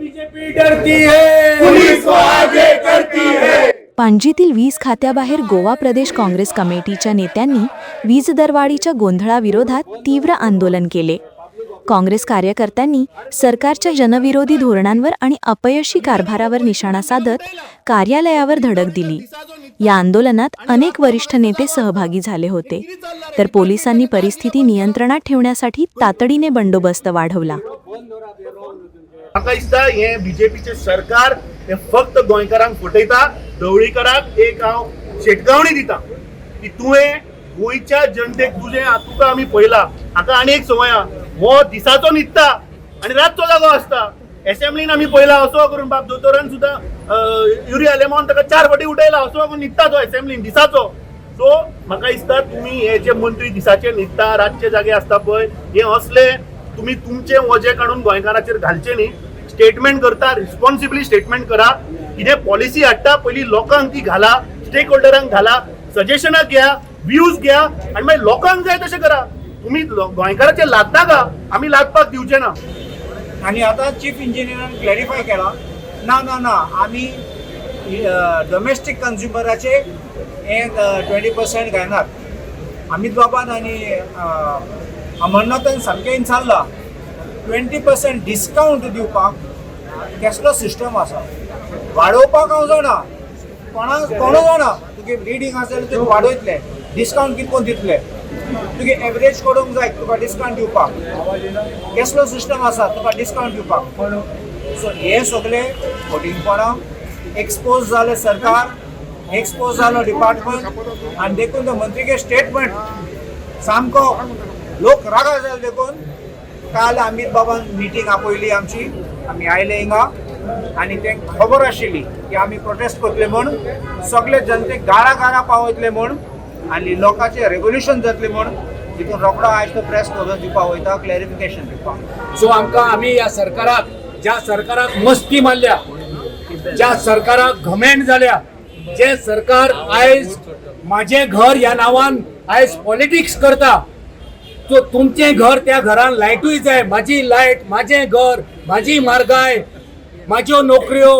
करती है। पुलिस को आगे करती है। पणजीतील वीज खात्याबाहेर गोवा प्रदेश काँग्रेस कमिटीच्या नेत्यांनी वीज दरवाढीच्या गोंधळाविरोधात तीव्र आंदोलन केले. काँग्रेस कार्यकर्त्यांनी सरकारच्या जनविरोधी धोरणांवर आणि अपयशी कारभारावर निशाणा साधत कार्यालयावर धडक दिली. या आंदोलनात अनेक वरिष्ठ नेते सहभागी झाले होते. तर पोलिसांनी परिस्थिती नियंत्रणात ठेवण्यासाठी तातडीने बंदोबस्त वाढवला. म्हाका दिसता हे बीजेपीचे सरकार हे फक्त गोंयकारांक फटयता ढवळीकरांक एक हांव शेटगावणी दिता की तुवें गोंयच्या जनतेक तुजें तुका आमी पळयला. हाका आनी एक संवय आहा हो दिसाचो न्हिदता आनी रातचो जागो आसता. एसेंब्लीन आमी पळयला असो करून बाब दोतोरान सुद्दां युरिया लेमॉन ताका चार फाटी उठयला असो करून न्हिदता तो एसेंब्लीन दिसाचो. सो म्हाका दिसता तुमी हे जे मंत्री दिसाचे न्हिदता रातचे जागे आसता पळय हे असले तुम्ही तुमचे वजे काढून गोंयकाराचेर घालचे न्ही. स्टेटमेंट करता रिस्पॉन्सिबली स्टेटमेंट करा. कितें पॉलिसी हाडटा पयलीं लोकांक ती घाला स्टेक होल्डरांक घाला सजेशनां घ्या व्ह्यूज घ्या आनी मागीर लोकांक जाय तशें करा. तुमी लो- गोंयकाराचेर लादता का? आमी लादपाक दिवचे ना. आणि आता चीफ इंजिनियरान क्लॅरिफाय केला ना ना ना आमी डोमेस्टीक कन्झ्युमराचे हे ट्वेंटी पर्सेंट घालनात अमित बाबान आनी अमरनाथान सामकें विचारला ट्वेंटी पर्सेंट डिस्कावंट दिवपाक कसलो सिस्टम आसा वाडोवपाक हांव जाणा? कोणाक कोणू जाणा? तुगे रिडींग आसा जाल्यार तुका वाडयतले डिस्कावंट कितकोन दितले? तुगे एवरेज करूंक जाय तुका डिस्कावंट दिवपाक कसलो सिस्टम आसा तुका डिस्कावंट दिवपाक सो हे सगळे फटींगपणां एक्सपोज जाले सरकार एक्सपोज जालो डिपार्टमेंट आनी देखून तो मंत्रीगे स्टेटमेंट सामको लोक रागा जाले देखून काल अमित बाबान मिटींग आपयली आमची. आमी आयले हिंगा आनी तें खबर आशिल्ली की आमी प्रोटेस्ट करतले म्हूण सगळे जनतेक गारा गारा पावयतले म्हूण आनी लोकांचे रेवल्युशन जातले म्हूण तितून रोखडो आयज तो प्रेस कॉन्फरन्स दिवपाक वयता क्लॅरिफिकेशन दिवपाक सो आमकां आमी ह्या सरकाराक ज्या सरकाराक मस्ती मारल्या ज्या सरकाराक घमेंट जाल्या जे सरकार आयज माझे घर ह्या नांवान आयज पॉलिटिक्स करता सो तुमचें घर त्या घरान लायटूय जाय. म्हाजी लायट म्हाजें घर म्हाजी मार्गाय म्हाज्यो नोकऱ्यो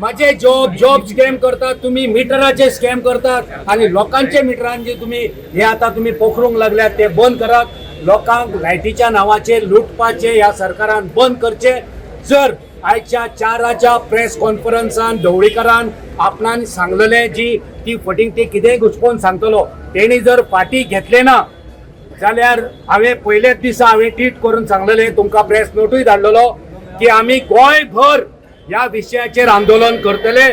माझे जॉब जॉब स्कॅम करतात. तुम्ही मिटराचे स्कॅम करतात. आणि लोकांचे मिटरान जे तुम्ही हे आता तुम्ही पोखरूंक लागल्यात ते बंद करात. लोकांक लायटीच्या नावाचे लुटपाचे ह्या सरकारान बंद करचे. जर आयच्या चाराच्या प्रेस कॉन्फरन्सान ढवळीकरान आपणान सांगलेले जी ती फटींग ते कितेंय घुसपोवन सांगतलो तेणी जर फाटी घेतले ना जाल्यार हांवें पयलेच दिसा हांवें ट्वीट करून सांगलेले तुमकां प्रेस नोटूय धाडलेलो की आमी गोंयभर ह्या विशयाचेर आंदोलन करतले.